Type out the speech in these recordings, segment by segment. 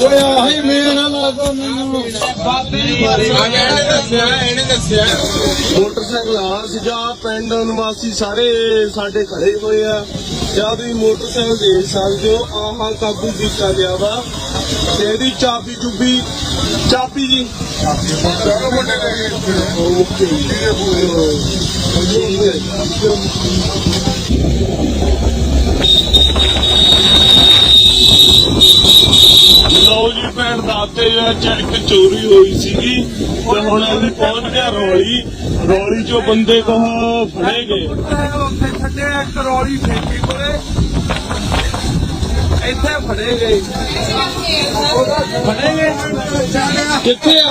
ਹੋਇਆ ਹਾਈ ਮੇਰਾ ਲਾਗੋ ਮੈਨੂੰ ਮੋਟਰਸਾਈਕਲ ਆ ਸੀਗਾ ਪਿੰਡ ਨਿਵਾਸੀ ਸਾਰੇ ਸਾਡੇ ਖੜੇ ਹੋਏ ਆ। ਜਾਂ ਤੁਸੀਂ ਮੋਟਰਸਾਈਕਲ ਦੇਖ ਸਕਦੇ ਹੋ, ਆਹ ਕਾਬੂ ਕੀਤਾ ਗਿਆ ਵਾ। ਤੇ ਇਹਦੀ ਚਾਬੀ ਚੁੱਬੀ, ਚਾਬੀ ਜੀ। ਲਓ ਜੀ ਭੈਣ ਦਾਤੇ ਚੈੱਕ ਚੋਰੀ ਹੋਈ ਸੀਗੀ ਤੇ ਹੁਣ ਅਸੀਂ ਪਹੁੰਚ ਗਿਆ ਰੌਲੀ। ਰੌਲੀ ਚੋਂ ਬੰਦੇ ਕੋ ਫੜੇ ਗਏ। ਉੱਥੇ ਛੱਡੇ ਇੱਕ ਰੌਲੀ ਠੇਕੇ ਕੋਲੇ। ਇੱਥੇ ਫੜੇ ਗਏ। ਫੜੇ ਗਏ ਕਿੱਥੇ ਆ?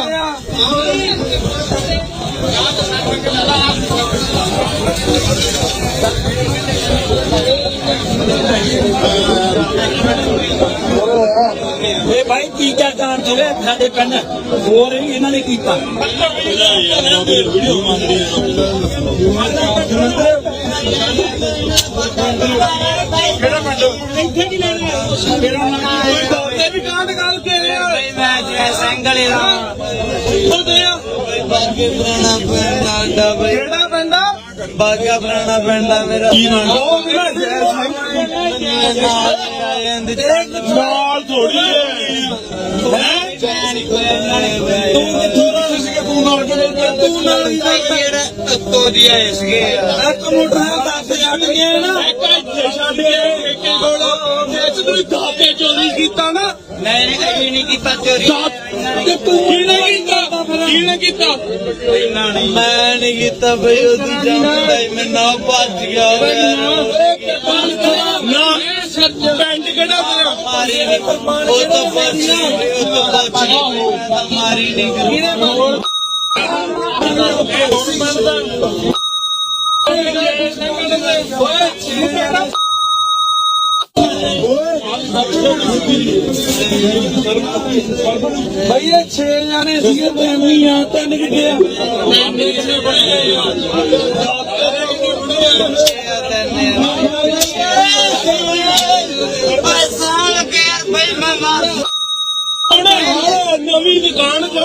ਇਹ ਭਾਈ ਕੀ ਕਿਆ ਕਾਰਨ ਸੀਗੇ ਸਾਡੇ ਪਿੰਡ ਹੋਰ ਹੀ ਇਹਨਾਂ ਨੇ ਕੀਤਾ। ਵੀਡੀਓ ਮੰਗ ਇੱਥੇ ਕੀ ਲੈਣੇ ਦੋਤੇ ਵੀ ਕਾਂਡ ਗੱਲ ਕੇ ਰਿਹਾ ਮੈਂ ਜੈ ਸਿੰਘ ਵਾਲੇ ਦਾ ਉਹਦੇ ਆ ਬਾਗੇ ਪੁਰਾਣਾ ਪਿੰਡ ਆਡਾ ਬਈ ਕਿਹੜਾ ਪਿੰਡਾ ਬਾਗਾ ਪੁਰਾਣਾ ਪਿੰਡ ਆ ਮੇਰਾ ਕੀ ਨਾਮ ਉਹ ਮੇਰਾ ਜੈ ਸਿੰਘ। ਨਾਲ ਨਾਲ ਥੋੜੀ ਹੈ। ਤੂੰ ਕਿੱਥੋਂ ਦਾ ਸੀਗਾ ਤੂੰ ਨਾਲ ਕਿਹੜੇ ਤੂੰ ਨਾਲ ਹੀ ਦਾ ਕਿਹੜਾ ਤੱਤੋ ਦੀ ਆਏ ਸੀਗੇ ਇੱਕ ਮੋਟਰ ਦੱਸ ਛੱਡ ਗਏ ਨਾ ਇੱਕ ਇੱਥੇ ਛੱਡ ਕੇ ਠੇਕੇ ਕੋਲ ਜੇ ਤੁਸੀਂ ਦਾਤੇ ਚੋਰੀ ਕੀਤਾ ਨਾ। ਨਹੀਂ ਨਹੀਂ ਨਹੀਂ ਕੀਤਾ ਚੋਰੀ। ਤੇ ਤੂੰ ਕਿਹਨੇ ਕੀਤਾ? ਕਿਹਨੇ ਕੀਤਾ? ਮੈਂ ਨਹੀਂ ਕੀਤਾ ਬਈ ਉਹਦੀ ਜੰਮਦਾ ਹੀ ਮੈਂ ਨਾ ਭੱਜ ਗਿਆ। ਮਾਰੀ ਨਹੀਂ ਉਹ ਤਾਂ ਬਈ, ਉਹ ਤਾਂ ਗਿਆ ਮਾਰੀ ਨਹੀਂ ਕਿਹਨੇ ਬਈ ਇਹ 6 ਜਾਣੇ ਸੀਗੇ ਫੈਮਲੀ ਆ ਤਿੰਨ ਕਿੱਥੇ ਆ? ਸਾਲ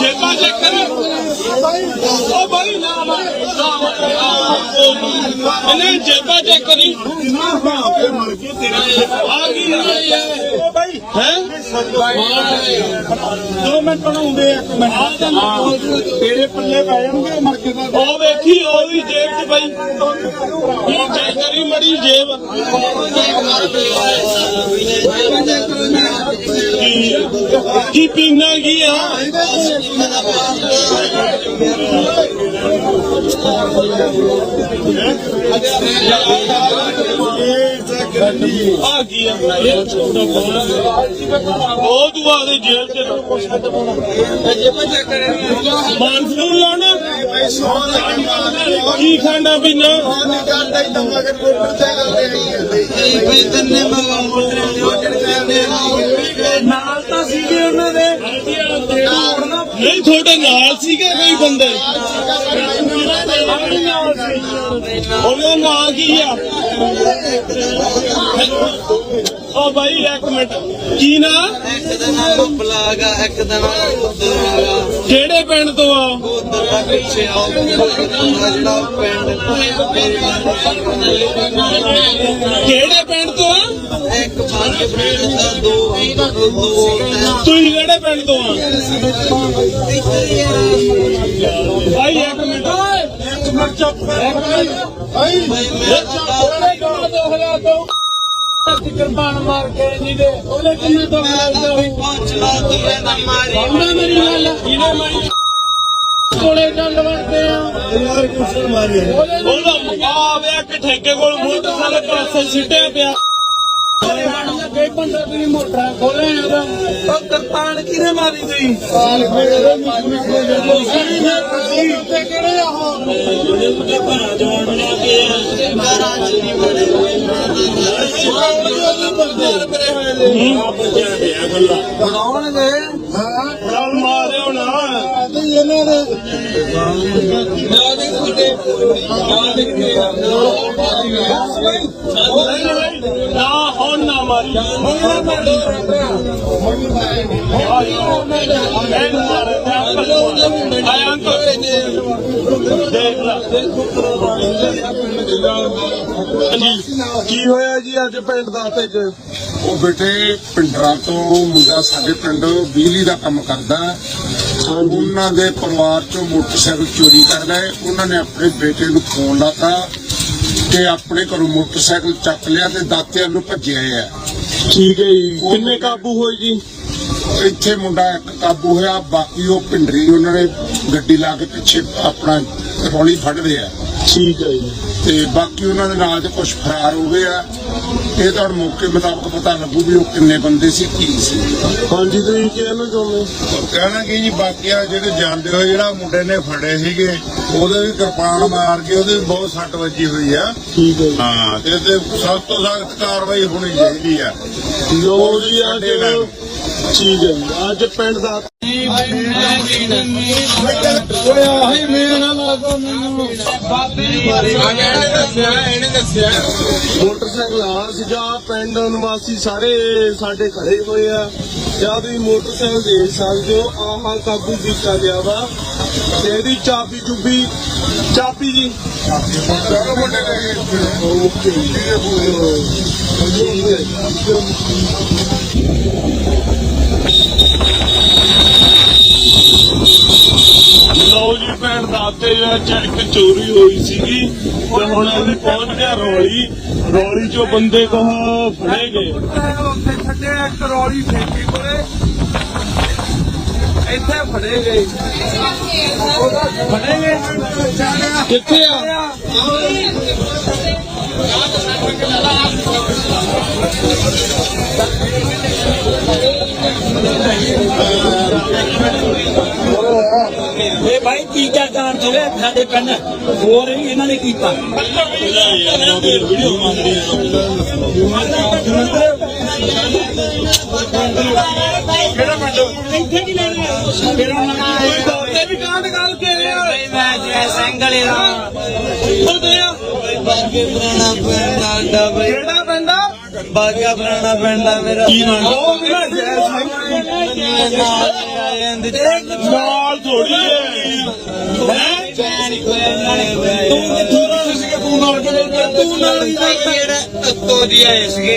ਜੇਬਾਂ ਚੈੱਕ ਕਰ। ਉਹ ਬਾਈ ਨਾ ਇਹਨੇ ਜੇਬਾਂ। ਚੈੱਕ ਕਰੀ ਆ ਕੀ ਹੈ ਦੋ ਮਿੰਟ ਬਣਾਉਂਦੇ ਇੱਕ ਮਿੰਟ ਤੇਰੇ ਪੱਲੇ ਪੈ ਜਾਣਗੇ ਮਰ ਕੇ ਉਹ ਵੇਖੀ ਉਹਦੀ ਜੇਬ ਚ ਬਾਈ ਕੀ ਚੈੱਕ ਕਰੀ ਮੜੀ ਜੇਬ? ਕੀ- ਪੀਣਾ ਕੀ ਆ? ਆ ਕੀ ਚ ਮਾਨਸੂਨ ਪੀਣਾ? ਨਾਲ ਤਾਂ ਸੀਗੇ ਉਹਨਾਂ ਦੇ। ਨਹੀਂ ਤੁਹਾਡੇ ਨਾਲ ਸੀਗੇ ਕੋਈ ਬੰਦੇ। ਉਹਦਾ ਨਾਂ ਕੀ ਆ? ਉਹ ਬਾਈ, ਇੱਕ ਮਿੰਟ। ਕੀ ਨਾਂ? ਇੱਕ ਦਾ ਨਾਮ ਬਲਾਗਾ ਇੱਕ ਦਾ ਨਾਮ ਉਦਰਾਗਾ ਕਿਹੜੇ ਪਿੰਡ ਤੋਂ ਆ? ਉਧਰ ਦਾ ਪਿੱਛੇ ਆਓ ਜਿਹੜਾ ਪਿੰਡ ਕਿਹੜੇ ਪਿੰਡ ਤੋਂ ਆ? ਇੱਕ ਪੰਜ ਪਿੰਡ ਦਾ ਦੋ ਤੁਸੀਂ ਕਿਹੜੇ ਪਿੰਡ ਤੋਂ ਆ? ਬਾਈ, ਇੱਕ ਮਿੰਟ। ਇੱਕ ਮਿੰਟ ਚੁੱਪ ਬਈ ਮੇਰਾ ਕਿਰਪਾਨ ਮਾਰ ਕੇ ਨਹੀਂ ਉਹਨੇ ਕਿੰਨੇ ਤੋਂ ਪਹੁੰਚ ਲਾ ਤੂੰ ਨਾ ਮਾਰੀ ਉਹਨੇ ਮੇਰੀ ਗੱਲ ਇਹਨੇ ਮਾਰੀ ਕੋਲੇ ਚੱਲ ਵੜਦੇ ਆ ਯਾਰ ਕੁਛ ਮਾਰੀ ਉਹਦਾ ਆ ਵੇ ਇੱਕ ਠੇਕੇ ਕੋਲ ਮੋਟਰਸਾਈਕਲ ਪਾਸੇ ਸਿੱਟਿਆ ਪਿਆ। ਕਈ ਬੰਦੇ ਤੁਸੀਂ ਮੋਟਰਾਂ ਖੋਲੇ ਆ ਉਹ ਕਿਰਪਾਨ ਕਿਹਨੇ ਮਾਰੀ ਤੁਸੀਂ? ਤੇ ਕਿਹੜੇ ਆ ਉਹ? ਬਣਾਉਣਗੇ। ਨਾ ਤੇ ਇਹਨਾਂ ਦੇ ਨਾ ਦੇ ਨਾ ਦੇ ਨਾ ਹੁਣ ਨਾ ਮਾਰੀ ਇਹਨੂੰ ਮਾਰੇ ਆਇਆ ਅੰਕਲ ਦੇਖ ਲੈ ਕੀ ਹੋਇਆ ਜੀ ਅੱਜ ਪਿੰਡ ਦਾ ਤੇ ਉਹ ਬੇਟੇ ਪਿੰਡਰਾਂ ਤੋਂ ਮੁੰਡਾ ਸਾਡੇ ਪਿੰਡ ਬਿਜਲੀ ਦਾ ਕੰਮ ਕਰਦਾ। ਉਹਨਾਂ ਦੇ ਪਰਿਵਾਰ ਚੋਂ ਮੋਟਰਸਾਈਕਲ ਚੋਰੀ ਕਰਦਾ ਹੈ। ਉਹਨਾਂ ਨੇ ਆਪਣੇ ਬੇਟੇ ਨੂੰ ਫੋਨ ਲਾਤਾ ਕਿ ਆਪਣੇ ਘਰੋਂ ਮੋਟਰਸਾਈਕਲ ਚੱਕ ਲਿਆ ਤੇ ਦਾਤਿਆਂ ਨੂੰ ਭੱਜਿਆ ਹੈ ਠੀਕ ਹੈ ਜੀ। ਕਿੰਨੇ ਕਾਬੂ ਹੋਏ ਜੀ? ਇੱਥੇ ਮੁੰਡਾ ਇੱਕ ਕਾਬੂ ਹੋਇਆ ਬਾਕੀ ਉਹ ਪਿੰਡਰੀ ਉਹਨਾਂ ਨੇ ਗੱਡੀ ਲਾ ਕੇ ਪਿੱਛੇ ਆਪਣਾ ਰੌਲੀ ਫੜਦੇ ਆ। ਠੀਕ ਹੈ ਜੀ ਤੇ ਬਾਕੀ ਉਹਨਾਂ ਦੇ ਨਾਲ ਦੇ ਕੁਝ ਫਰਾਰ ਹੋ ਗਏ ਆ ਇਹ ਤਾਂ ਹੁਣ ਮੌਕੇ ਮੁਤਾਬਕ ਪਤਾ ਲੱਗੂ ਵੀ ਉਹ ਕਿੰਨੇ ਬੰਦੇ ਸੀ ਕੀ ਸੀ। ਹਾਂਜੀ ਤੁਸੀਂ ਕਿਹਨੂੰ ਚਾਹੁੰਦੇ ਕਹਿਣਾ ਕੀ ਜੀ ਬਾਕੀਆਂ ਜਿਹੜੇ ਜਾਂਦੇ ਹੋਏ ਜਿਹੜਾ ਮੁੰਡੇ ਨੇ ਫੜੇ ਸੀਗੇ ਉਹਦੇ ਵੀ ਕਿਰਪਾਨ ਮਾਰ ਕੇ ਉਹਦੇ ਵੀ ਬਹੁਤ ਸੱਟ ਵੱਜੀ ਹੋਈ ਆ। ਠੀਕ ਹੈ ਹਾਂ ਤੇ ਤੇ ਸਖਤ ਤੋਂ ਸਖਤ ਕਾਰਵਾਈ ਹੋਣੀ ਚਾਹੀਦੀ ਆ। ਲੋ ਜੀ ਅੱਜ ਠੀਕ ਹੈ ਅੱਜ ਪਿੰਡ ਦਾ ਓਏ ਆਹੀ ਮੇਰਾ ਲੱਗੋ ਮੈਨੂੰ ਮੋਟਰਸਾਈਕਲ ਆ ਸੀਗਾ ਪਿੰਡ ਨਿਵਾਸੀ ਸਾਰੇ ਸਾਡੇ ਖੜੇ ਹੋਏ ਆ। ਜਾਂ ਤੁਸੀਂ ਮੋਟਰਸਾਈਕਲ ਦੇਖ ਸਕਦੇ ਹੋ ਆਹ ਕਾਬੂ ਕੀਤਾ ਗਿਆ ਵਾ ਤੇ ਇਹਦੀ ਚਾਬੀ ਚੁੱਬੀ ਚਾਬੀ ਜੀ ਓਕੇ ਠੀਕ ਹੈ ਜੀ ਭੈਣ ਦਾਤੇ ਵਿੱਚ ਇੱਕ ਚੋਰੀ ਹੋਈ ਸੀਗੀ ਤੇ ਹੁਣ ਅਸੀਂ ਪਹੁੰਚ ਗਿਆ ਰੌਲੀ। ਰੌਲੀ ਚੋਂ ਬੰਦੇ ਕਹਾ ਫੜੇ ਗਏ। ਉੱਥੇ ਛੱਡਿਆ ਇੱਕ ਰੌਲੀ ਠੇਕੇ ਕੋਲੇ ਇੱਥੇ ਫੜੇ ਗਏ। ਫੜੇ ਗਏ ਕਿੱਥੇ ਆ? ਸਾਡੇ ਪਿੰਡ ਹੋਰ ਇਹਨਾਂ ਨੇ ਕੀਤਾ। ਕਿਹੜਾ ਪਿੰਡ ਇੱਥੇ ਕੀ ਲੈਣਾ ਕਿਹੜਾ ਨਾਮ ਦੋਤੇ ਵੀ ਕਾਂਡ ਗੱਲ ਕੇ ਮੈਂ ਜੈ ਸਿੰਘ ਵਾਲੇ ਦਾ ਉਹਦੇ ਆ? ਬਾਗੇ ਪੁਰਾਣਾ ਪਿੰਡ ਆਂਦਾ ਬਈ ਕਿਹੜਾ ਪਿੰਡ ਬਾਗਾ ਪੁਰਾਣਾ ਪਿੰਡ ਆ ਮੇਰਾ। ਕੀ ਨਾਮ? ਉਹ ਮੇਰਾ ਜੈ ਸਿੰਘ। ਨਾਲ ਥੋੜੀ ਹੈ? ਤੂੰ ਕਿੱਥੋਂ ਸੀਗਾ? ਤੂੰ ਨਾਲ ਤੂੰ ਨਾਲ ਹੀ ਜਿਹੜਾ ਉੱਤੋਂ ਦੀ ਆਏ ਸੀਗੇ।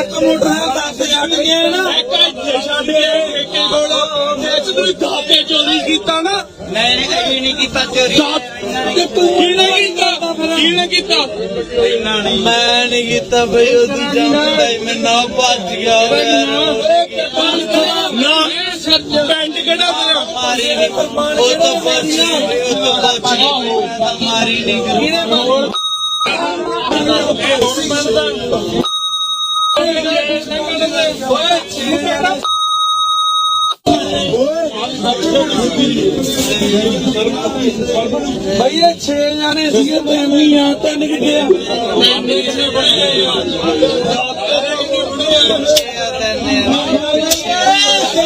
ਇੱਕ ਮੋਟਰ ਹੈ 10000 ਗਿਆ ਨਾ। ਇੱਕ ਇੱਥੇ ਛੱਡ ਕੇ ਠੇਕੇ ਕੋਲ ਜੇ ਤੁਸੀਂ ਦਾਤੇ ਚੋਰੀ ਕੀਤਾ ਨਾ। ਨਹੀਂ ਨਹੀਂ ਨਹੀਂ ਕੀਤਾ ਚੋਰੀ। ਤੇ ਤੂੰ ਕਿਹਨੇ ਕੀਤਾ? ਕਿਹਨੇ ਕੀਤਾ? ਇਹਨਾਂ ਨਹੀਂ। ਮੈਂ ਨਹੀਂ ਕੀਤਾ ਬਈ ਨਾਲ ਭੱਜ ਗਿਆ। ਮਾਰੀ ਨਹੀਂ ਉਹ ਤਾਂ ਗਈ ਉਹ ਤਾਂ ਭੱਜ ਗਈ ਮਾਰੀ ਨਹੀਂ ਕਿਹਨੇ ਭਈ ਇਹ 6 ਜਾਣੇ ਸੀਗੇ ਫੈਮਲੀ ਆ ਤਿੰਨ ਕਿੱਥੇ ਆ। ਸਾਲ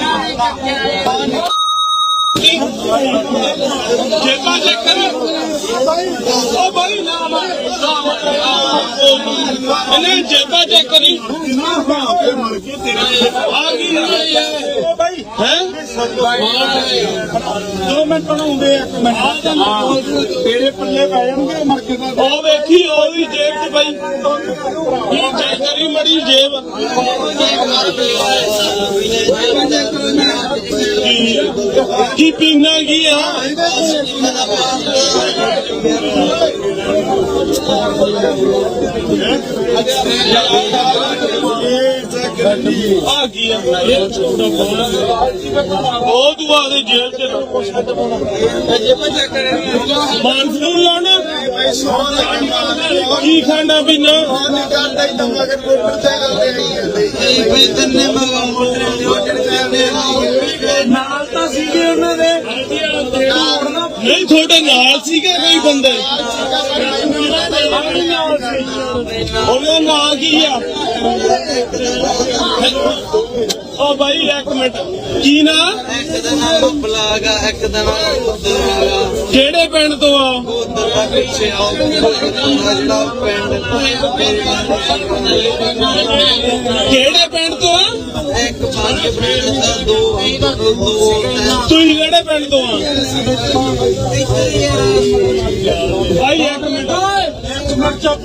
ਜੇਬਾ ਚੈੱਕ ਕਰ। ਉਹ ਬਾਈ ਨਾ ਮਾਰ ਇਹਨੇ ਜੇਬਾਂ ਚੈੱਕ ਕਰੀ ਆ ਕੀ ਹੈ ਬਾਈ। ਹੈ? ਦੋ ਮਿੰਟ ਬਣਾਉਂਦੇ ਆ ਇੱਕ ਮਿੰਟ। ਤੇਰੇ ਪੱਲੇ ਪੈ ਜਾਣਗੇ ਮਰ ਕੇ ਦਾ। ਉਹ ਵੇਖੀ ਉਹ ਵੀ ਜੇਬ 'ਚ ਪਈ। ਕੀ ਚੈੱਕ ਕਰੀ ਮੜੀ ਜੇਬ। ਕੀ- ਕੀ ਪੀਣਾ ਕੀ ਆ? ਆ ਕੀ ਆ? ਉਹ ਦੁਆ ਦੇ ਜੇਬ 'ਚ ਮਾਨਸੂਨ ਲਾਉਣਾ? ਕੀ ਖਾਣਾ ਪੀਣਾ ਨਾਲ ਤਾਂ ਸੀਗੇ ਉਹਨਾਂ ਦੇ। ਨਹੀਂ ਤੁਹਾਡੇ ਨਾਲ ਸੀਗੇ ਕੋਈ ਬੰਦੇ। ਉਹਨਾਂ ਦਾ ਨਾਂ ਕੀ ਆ? ਉਹ ਬਾਈ, ਇੱਕ ਮਿੰਟ। ਕੀ ਨਾਂ? ਇੱਕ ਦਾ ਨਾਮ ਬਲਾਗਾ ਇੱਕ ਦਾ ਨਾਮ ਉਦਰਾਗਾ ਕਿਹੜੇ ਪਿੰਡ ਤੋਂ ਆ? ਉਦਰਾ ਪਿੱਛੇ ਆਓ ਜਿਹੜਾ ਪਿੰਡ ਕਿਹੜੇ ਪਿੰਡ ਤੋਂ ਆ? ਇੱਕ ਪੰਜ ਪਿੰਡ ਦਾ ਦੋ ਦੋ ਤੁਸੀਂ ਕਿਹੜੇ ਪਿੰਡ ਤੋਂ ਆ? ਬਾਈ, ਇੱਕ ਮਿੰਟ। ਇੱਕ ਮਿੰਟ ਚੁੱਪ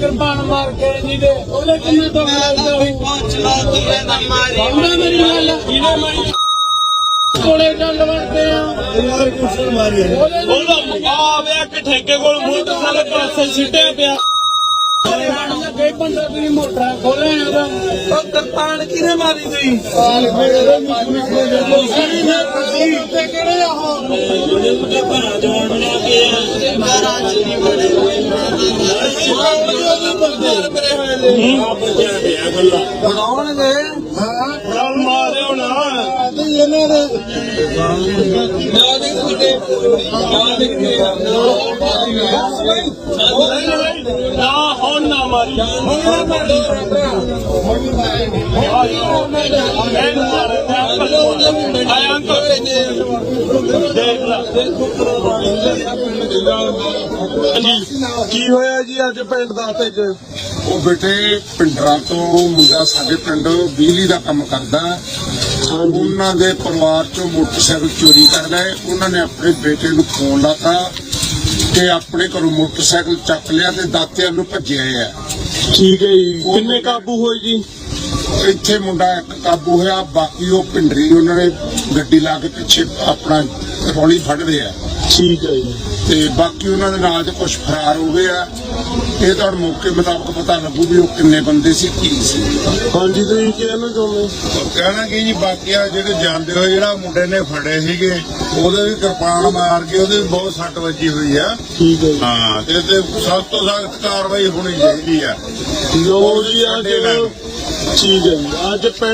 ਕਿਰਪਾਨ ਮਾਰ ਕੇ ਜੀ ਦੇ ਉਹਨੇ ਕਿੰਨੇ ਤੋਂ ਪਹੁੰਚਲਾ ਤੂੰ ਨਾ ਮਾਰੀ। ਉਹਨੇ ਮੇਰੀ ਗੱਲ ਇਹਨੇ ਮਾਰੀ। ਕੋਲੇ ਚੱਲ ਵੜਦੇ ਆ। ਉਹਦਾ ਆ ਵੇ ਕਿ ਠੇਕੇ ਕੋਲ ਮੋਟਰਸਾਈਕਲ ਪਾਸੇ ਸਿੱਟਿਆ ਪਿਆ। ਕਈ ਬੰਦਾ ਵੀ ਮੋਟਰਾਂ ਖੋਲੇ ਉਹਦਾ ਉਹ ਕਰਤਾਨ ਕਿਨੇ ਮਾਰੀ ਗਈ ਘਰਾਂ ਚ ਨਹੀਂ ਬੜੇ ਬਣਾਉਣਗੇ। ਚੱਲ ਮਾਰਿਓ ਨਾ ਨਾ ਦੇ ਤੁਹਾਡੇ ਨਾ ਦੇ ਨਾ ਹੁਣ ਨਾ ਮਾਰੀ। ਹੁਣ ਨਾ ਮਾਰੀ ਆਇਆ ਅੰਕਲ ਦੇਖ ਲੈ ਕੀ ਹੋਇਆ ਜੀ ਅੱਜ ਪਿੰਡ ਦਾ ਤੇ ਉਹ ਬੇਟੇ ਪਿੰਡਰਾਂ ਤੋਂ ਮੁੰਡਾ ਸਾਡੇ ਪਿੰਡ ਬਿਜਲੀ ਦਾ ਕੰਮ ਕਰਦਾ। ਉਹਨਾਂ ਦੇ ਪਰਿਵਾਰ ਚੋਂ ਮੋਟਰਸਾਈਕਲ ਚੋਰੀ ਕਰਦਾ ਹੈ। ਉਹਨਾਂ ਨੇ ਆਪਣੇ ਬੇਟੇ ਨੂੰ ਫੋਨ ਲਾਤਾ ਕਿ ਆਪਣੇ ਘਰੋਂ ਮੋਟਰਸਾਈਕਲ ਚੱਕ ਲਿਆ ਤੇ ਦਾਤਿਆਂ ਨੂੰ ਭੱਜਿਆ ਹੈ ਠੀਕ ਹੈ ਜੀ। ਕਿੰਨੇ ਕਾਬੂ ਹੋਏ ਜੀ? ਇੱਥੇ ਮੁੰਡਾ ਇੱਕ ਕਾਬੂ ਹੋਇਆ ਬਾਕੀ ਉਹ ਪਿੰਡਰੀ ਉਹਨਾਂ ਨੇ ਗੱਡੀ ਲਾ ਕੇ ਪਿੱਛੇ ਆਪਣਾ ਰੌਲੀ ਫੜ ਰਿਹਾ ਠੀਕ ਹੈ ਜੀ। ਤੇ ਬਾਕੀ ਉਹਨਾਂ ਦੇ ਨਾਲ ਦੇ ਕੁਝ ਫਰਾਰ ਹੋ ਗਏ ਆ ਇਹ ਤਾਂ ਮੌਕੇ ਮੁਤਾਬਕ ਪਤਾ ਲੱਗੂ ਵੀ ਉਹ ਕਿੰਨੇ ਬੰਦੇ ਸੀ ਕੀ ਸੀ। ਹਾਂਜੀ ਤੁਸੀਂ ਕਹਿਣਾ ਚਾਹੁੰਦੇ ਕਹਿਣਾ ਕੀ ਜੀ ਬਾਕੀ ਆ ਜਿਹੜੇ ਜਾਂਦੇ ਹੋਏ ਜਿਹੜਾ ਮੁੰਡੇ ਨੇ ਫੜੇ ਸੀਗੇ ਉਹਦੇ ਵੀ ਕਿਰਪਾਨ ਮਾਰ ਕੇ ਉਹਦੇ ਵੀ ਬਹੁਤ ਸੱਟ ਵੱਜੀ ਹੋਈ ਆ। ਠੀਕ ਹੈ ਹਾਂ ਤੇ ਤੇ ਸਖਤ ਤੋਂ ਸਖਤ ਕਾਰਵਾਈ ਹੋਣੀ ਚਾਹੀਦੀ ਆ। ਲੋ ਜੀ ਅੱਜ ਠੀਕ ਹੈ ਜੀ ਅੱਜ ਪਿੰਡ